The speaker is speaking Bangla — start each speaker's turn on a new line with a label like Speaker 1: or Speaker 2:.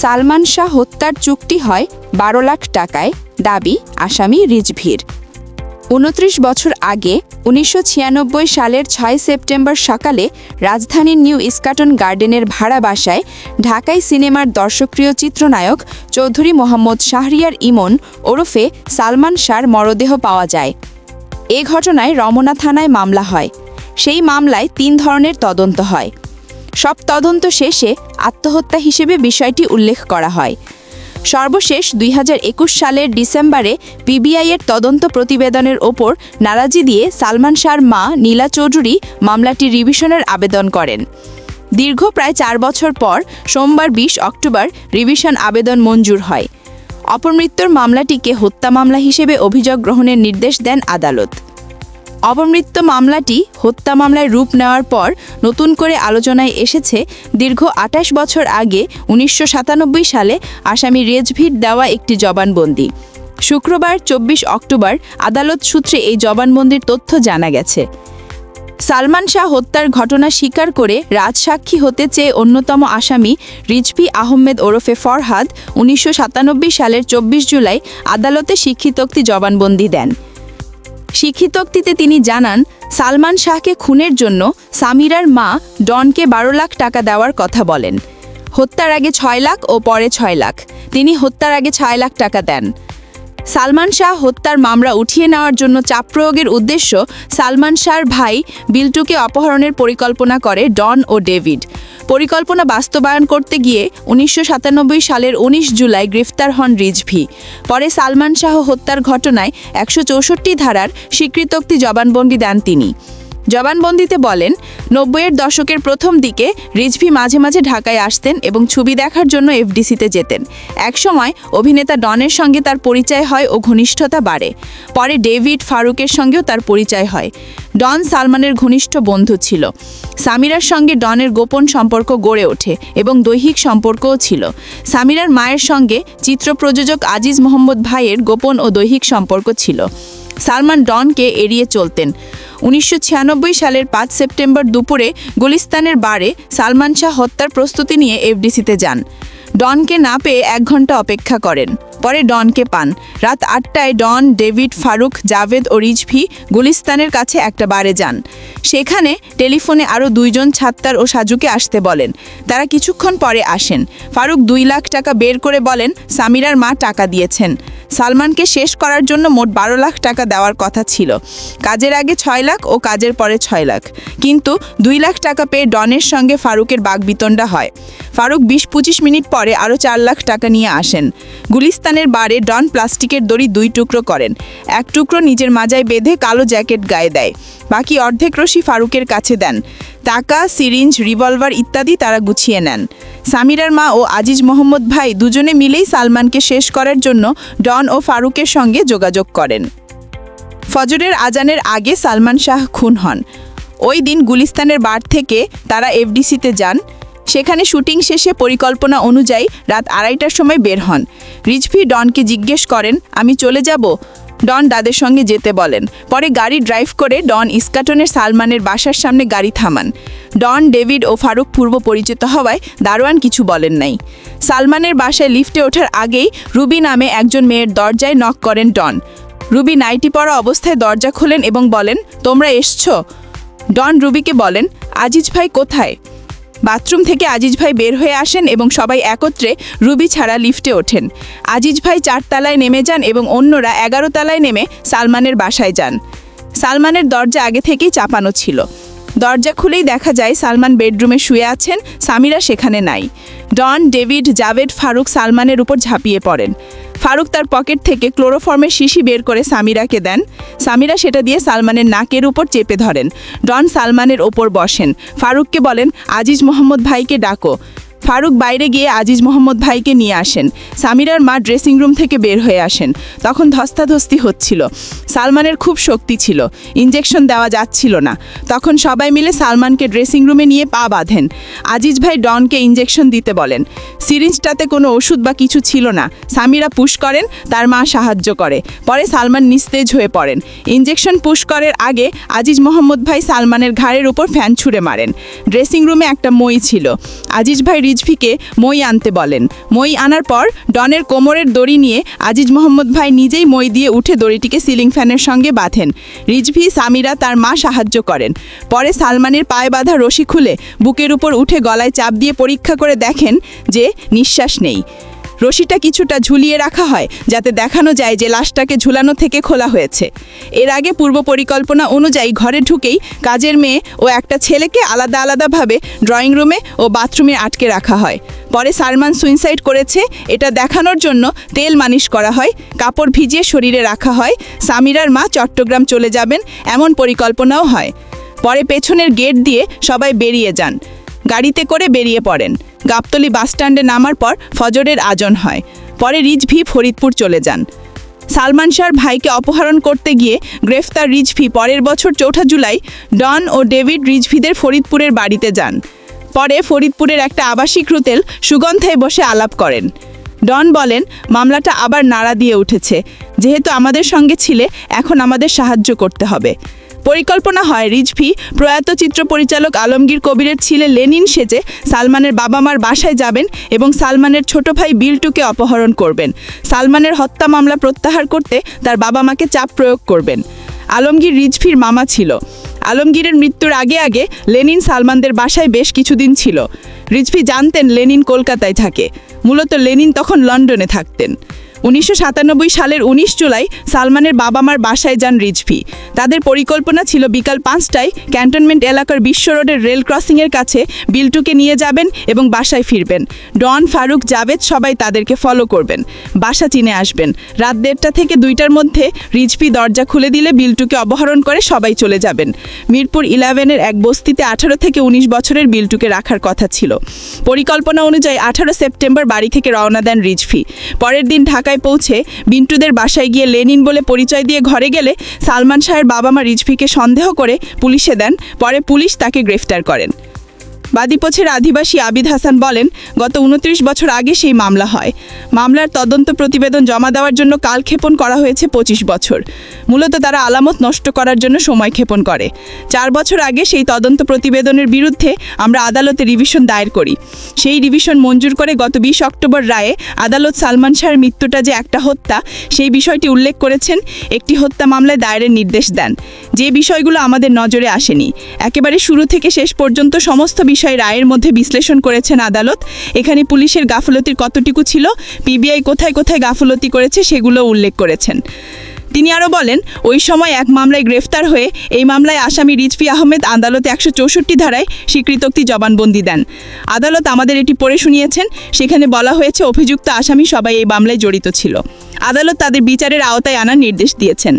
Speaker 1: সালমান শাহ হত্যার চুক্তি হয় বারো লাখ টাকায়, দাবি আসামি রিজভির। উনত্রিশ বছর আগে, উনিশশো ছিয়ানব্বই সালের ছয় সেপ্টেম্বর সকালে রাজধানীর নিউ ইস্কাটন গার্ডেনের ভাড়া বাসায় ঢাকাই সিনেমার দর্শকপ্রিয় চিত্রনায়ক চৌধুরী মোহাম্মদ শাহরিয়ার ইমন ওরফে সালমান শাহর মরদেহ পাওয়া যায়। এ ঘটনায় রমনা থানায় মামলা হয়। সেই মামলায় তিন ধরনের তদন্ত হয়। সব তদন্ত শেষে আত্মহত্যা হিসেবে বিষয়টি উল্লেখ করা হয়। সর্বশেষ দুই হাজার একুশ সালের ডিসেম্বরে পিবিআইয়ের তদন্ত প্রতিবেদনের ওপর নারাজি দিয়ে সালমান শাহর মা নীলা চৌধুরী মামলাটি রিভিশনের আবেদন করেন। দীর্ঘ প্রায় চার বছর পর সোমবার বিশ অক্টোবর রিভিশন আবেদন মঞ্জুর হয়। অপমৃত্যুর মামলাটিকে হত্যা মামলা হিসেবে অভিযোগ গ্রহণের নির্দেশ দেন আদালত। অপমৃত্যু মামলাটি হত্যা মামলায় রূপ নেওয়ার পর নতুন করে আলোচনায় এসেছে, দীর্ঘ আঠাশ বছর আগে উনিশশো সাতানব্বই সালে আসামি রেজভির দেওয়া একটি জবানবন্দি। শুক্রবার চব্বিশ অক্টোবর আদালত সূত্রে এই জবানবন্দির তথ্য জানা গেছে। সালমান শাহ হত্যার ঘটনা স্বীকার করে রাজসাক্ষী হতে চেয়ে অন্যতম আসামি রিজভি আহমেদ ওরফে ফরহাদ উনিশশো সাতানব্বই সালের চব্বিশ জুলাই আদালতে স্বীকৃতোক্তি জবানবন্দি দেন। স্বীকৃতোক্তিতে তিনি জানান, সালমান শাহকে খুনের জন্য সামিরার মা ডনকে বারো লাখ টাকা দেওয়ার কথা বলেন। হত্যার আগে ছয় লাখ ও পরে ছয় লাখ। তিনি হত্যার আগে ছয় লাখ টাকা দেন। সালমান শাহ হত্যার মামলা উঠিয়ে নেওয়ার জন্য চাপ প্রয়োগের উদ্দেশ্য সালমান শাহর ভাই বিল্টুকে অপহরণের পরিকল্পনা করে ডন ও ডেভিড। পরিকল্পনা বাস্তবায়ন করতে গিয়ে উনিশশো সাতানব্বই সালের ১৯ জুলাই গ্রেফতার হন রিজভি। পরে সালমান শাহ হত্যার ঘটনায় একশো চৌষট্টি ধারার স্বীকৃতোক্তি জবানবন্দি দেন তিনি। জবানবন্দিতে বলেন, নব্বইয়ের দশকের প্রথম দিকে রিজভি মাঝে মাঝে ঢাকায় আসতেন এবং ছবি দেখার জন্য এফডিসিতে যেতেন। একসময় অভিনেতা ডনের সঙ্গে তার পরিচয় হয় ও ঘনিষ্ঠতা বাড়ে। পরে ডেভিড ফারুকের সঙ্গেও তার পরিচয় হয়। ডন সালমানের ঘনিষ্ঠ বন্ধু ছিল। সামিরার সঙ্গে ডনের গোপন সম্পর্ক গড়ে ওঠে এবং দৈহিক সম্পর্কও ছিল। সামিরার মায়ের সঙ্গে চিত্র প্রযোজক আজিজ মোহাম্মদ ভাইয়ের গোপন ও দৈহিক সম্পর্ক ছিল। সালমান ডনকে এড়িয়ে চলতেন। উনিশশো ছিয়ানব্বই সালের পাঁচ সেপ্টেম্বর দুপুরে গুলিস্তানের বারে সালমান শাহ হত্যার প্রস্তুতি নিয়ে এফডিসিতে যান। ডনকে না পেয়ে এক ঘণ্টা অপেক্ষা করেন। পরে ডনকে পান। রাত আটটায় ডন, ডেভিড, ফারুক, জাভেদ ও রিজভি গুলিস্তানের কাছে একটা বারে যান। সেখানে টেলিফোনে আরও দুইজন ছাত্তার ও সাজুকে আসতে বলেন। তারা কিছুক্ষণ পরে আসেন। ফারুক দুই লাখ টাকা বের করে বলেন, সামিরার মা টাকা দিয়েছেন। সালমানকে শেষ করার জন্য মোট বারো লাখ টাকা দেওয়ার কথা ছিল। কাজের আগে ছয় লাখ ও কাজের পরে ছয় লাখ। কিন্তু দুই লাখ টাকা পেয়ে ডনের সঙ্গে ফারুকের বাগবিতণ্ডা হয়। ফারুক বিশ পঁচিশ মিনিট পরে আরও চার লাখ টাকা নিয়ে আসেন। গুলিস্তানের বারে ডন প্লাস্টিকের দড়ি দুই টুকরো করেন। এক টুকরো নিজের মাজায় বেঁধে কালো জ্যাকেট গায়ে দেয়। বাকি অর্ধেক রশি ফারুকের কাছে দেন। টাকা, সিরিঞ্জ, রিভলভার ইত্যাদি তারা গুছিয়ে নেন। সামিরার মা ও আজিজ মোহাম্মদ ভাই দুজনে মিলেই সালমানকে শেষ করার জন্য ডন ও ফারুকের সঙ্গে যোগাযোগ করেন। ফজরের আজানের আগে সালমান শাহ খুন হন। ওই দিন গুলিস্তানের বার থেকে তারা এফডিসিতে যান। সেখানে শুটিং শেষে পরিকল্পনা অনুযায়ী রাত আড়াইটার সময় বের হন। রিজভি ডনকে জিজ্ঞেস করেন, আমি চলে যাব? ডন দাদের সঙ্গে যেতে বলেন। পরে গাড়ি ড্রাইভ করে ডন ইস্কাটনের সালমানের বাসার সামনে গাড়ি থামান। ডন, ডেভিড ও ফারুক পূর্ব পরিচিত হওয়ায় দারোয়ান কিছু বলেন নাই। সালমানের বাসায় লিফটে ওঠার আগেই রুবি নামে একজন মেয়ের দরজায় নক করেন ডন। রুবি নাইটি পরা অবস্থায় দরজা খোলেন এবং বলেন, তোমরা এসছো? ডন রুবিকে বলেন, আজিজ ভাই কোথায়? বাথরুম থেকে আজিজ ভাই বের হয়ে আসেন এবং সবাই একত্রে রুবি ছাড়া লিফটে ওঠেন। আজিজ ভাই চারতলায় নেমে যান এবং অন্যরা এগারো তলায় নেমে সালমানের বাসায় যান। সালমানের দরজা আগে থেকেই চাপানো ছিল। দরজা খুলেই দেখা যায় সালমান বেডরুমে শুয়ে আছেন, সামিরা সেখানে নাই। ডন, ডেভিড, জাভেদ, ফারুক সালমানের উপর ঝাঁপিয়ে পড়েন। ফারুক তার পকেট থেকে ক্লোরোফর্মের শিশি বের করে সামিরাকে দেন। সামিরা সেটা দিয়ে সালমানের নাকের উপর চেপে ধরেন। ডন সালমানের ওপর বসেন। ফারুককে বলেন, আজিজ মোহাম্মদ ভাইকে ডাকো। ফারুক বাইরে গিয়ে আজিজ মোহাম্মদ ভাইকে নিয়ে আসেন। সামিরার মা ড্রেসিং রুম থেকে বের হয়ে আসেন। তখন ধস্তাধস্তি হচ্ছিল। সালমানের খুব শক্তি ছিল। ইঞ্জেকশন দেওয়া যাচ্ছিল না। তখন সবাই মিলে সালমানকে ড্রেসিং রুমে নিয়ে পা বাঁধেন। আজিজ ভাই ডনকে ইঞ্জেকশন দিতে বলেন। সিরিঞ্জটাতে কোনো ওষুধ বা কিছু ছিল না। সামিরা পুশ করেন, তার মা সাহায্য করে। পরে সালমান নিস্তেজ হয়ে পড়েন। ইঞ্জেকশন পুশ করার আগে আজিজ মোহাম্মদ ভাই সালমানের ঘাড়ের উপর ফ্যান ছুঁড়ে মারেন। ড্রেসিং রুমে একটা মই ছিল। আজিজ ভাই রিজ
Speaker 2: রিজভিকে মই আনতে বলেন। মই আনার পর ডনের কোমরের দড়ি নিয়ে আজিজ মোহাম্মদ ভাই নিজেই মই দিয়ে উঠে দড়িটিকে সিলিং ফ্যানের সঙ্গে বাঁধেন। রিজভি, সামিরা তার মা সাহায্য করেন। পরে সালমানের পায়ে বাঁধা রশি খুলে বুকের উপর উঠে গলায় চাপ দিয়ে পরীক্ষা করে দেখেন যে নিঃশ্বাস নেই। রশিটা কিছুটা ঝুলিয়ে রাখা হয়, যাতে দেখানো যায় যে লাশটাকে ঝুলানো থেকে খোলা হয়েছে। এর আগে পূর্ব পরিকল্পনা অনুযায়ী ঘরে ঢুকেই কাজের মেয়ে ও একটা ছেলেকে আলাদা আলাদাভাবে ড্রয়িং রুমে ও বাথরুমে আটকে রাখা হয়। পরে সালমান সুইসাইড করেছে, এটা দেখানোর জন্য তেল মালিশ করা হয়, কাপড় ভিজিয়ে শরীরে রাখা হয়, সামিরার মা চট্টগ্রাম চলে যাবেন, এমন পরিকল্পনাও হয়। পরে পেছনের গেট দিয়ে সবাই বেরিয়ে যান। গাড়িতে করে বেরিয়ে পড়েন। গাবতলি বাসস্ট্যান্ডে নামার পর ফজরের আজন হয়। পরে রিজভি ফরিদপুর চলে যান। সালমান শাহর ভাইকে অপহরণ করতে গিয়ে গ্রেফতার রিজভি পরের বছর চৌঠা জুলাই ডন ও ডেভিড রিজভিদের ফরিদপুরের বাড়িতে যান। পরে ফরিদপুরের একটা আবাসিক রুতেল সুগন্ধায় বসে আলাপ করেন। ডন বলেন, মামলাটা আবার নাড়া দিয়ে উঠেছে। যেহেতু আমাদের সঙ্গে ছিলে, এখন আমাদের সাহায্য করতে হবে। পরিকল্পনা হয় রিজভি। প্রয়াত চিত্র পরিচালক আলমগীর কবিরের ছিলে লেনিন সেজে সালমানের বাবা মার বাসায় যাবেন এবং সালমানের ছোট ভাই বিল্টুকে অপহরণ করবেন। সালমানের হত্যা মামলা প্রত্যাহার করতে তার বাবা মাকে চাপ প্রয়োগ করবেন। আলমগীর রিজভির মামা ছিল। আলমগীরের মৃত্যুর আগে আগে লেনিন সালমানদের বাসায় বেশ কিছুদিন ছিল। রিজভি জানতেন লেনিন কলকাতায় থাকে। মূলত লেনিন তখন লন্ডনে থাকতেন। উনিশশো সাতানব্বই সালের উনিশ জুলাই সালমানের বাবা মার বাসায় যান রিজভি। তাদের পরিকল্পনা ছিল বিকাল পাঁচটায় ক্যান্টনমেন্ট এলাকার বিশ্ব রোডের রেল ক্রসিংয়ের কাছে বিল্টুকে নিয়ে যাবেন এবং বাসায় ফিরবেন। ডন, ফারুক, জাভেদ সবাই তাদেরকে ফলো করবেন। বাসা চিনে আসবেন। রাত দেড়টা থেকে দুইটার মধ্যে রিজভি দরজা খুলে দিলে বিল্টুকে অপহরণ করে সবাই চলে যাবেন। মিরপুর ইলেভেনের এক বস্তিতে আঠারো থেকে উনিশ বছরের বিল্টুকে রাখার কথা ছিল। পরিকল্পনা অনুযায়ী আঠারো সেপ্টেম্বর বাড়ি থেকে রওনা দেন রিজভি। পরের দিন ঢাকায় পৌঁছে বিন্টুদের বাসায় গিয়ে লেনিন বলে পরিচয় দিয়ে ঘরে গেলে সালমান শাহের বাবা মা রিজভিকে সন্দেহ করে পুলিশে দেন, পরে পুলিশ তাকে গ্রেফতার করেন। বাদীপক্ষের আদিবাসী আবিদ হাসান বলেন, গত উনত্রিশ বছর আগে সেই মামলা হয়। মামলার তদন্ত প্রতিবেদন জমা দেওয়ার জন্য কালক্ষেপণ করা হয়েছে পঁচিশ বছর। মূলত তারা আলামত নষ্ট করার জন্য সময় ক্ষেপণ করে। চার বছর আগে সেই তদন্ত প্রতিবেদনের বিরুদ্ধে আমরা আদালতে রিভিশন দায়ের করি। সেই রিভিশন মঞ্জুর করে গত বিশ অক্টোবর রায়ে আদালত সালমান শাহের মৃত্যুটা যে একটা হত্যা, সেই বিষয়টি উল্লেখ করেছেন, একটি হত্যা মামলায় দায়েরের নির্দেশ দেন। যে বিষয়গুলো আমাদের নজরে আসেনি। একেবারে শুরু থেকে শেষ পর্যন্ত সমস্ত বিষয় রায়ের মধ্যে বিশ্লেষণ করেছেন আদালত। এখানে পুলিশের গাফলতির কতটুকু ছিল, পিবিআই কোথায় কোথায় গাফলতি করেছে সেগুলো উল্লেখ করেছেন। তিনি আরও বলেন, ওই সময় এক মামলায় গ্রেফতার হয়ে এই মামলায় আসামি রিজভি আহমেদ আদালতে একশো চৌষট্টি ধারায় স্বীকৃতোক্তি জবানবন্দি দেন। আদালত আমাদের এটি পড়ে শুনিয়েছেন, সেখানে বলা হয়েছে অভিযুক্ত আসামি সবাই এই মামলায় জড়িত ছিল। আদালত তাদের বিচারের আওতায় আনার নির্দেশ দিয়েছেন।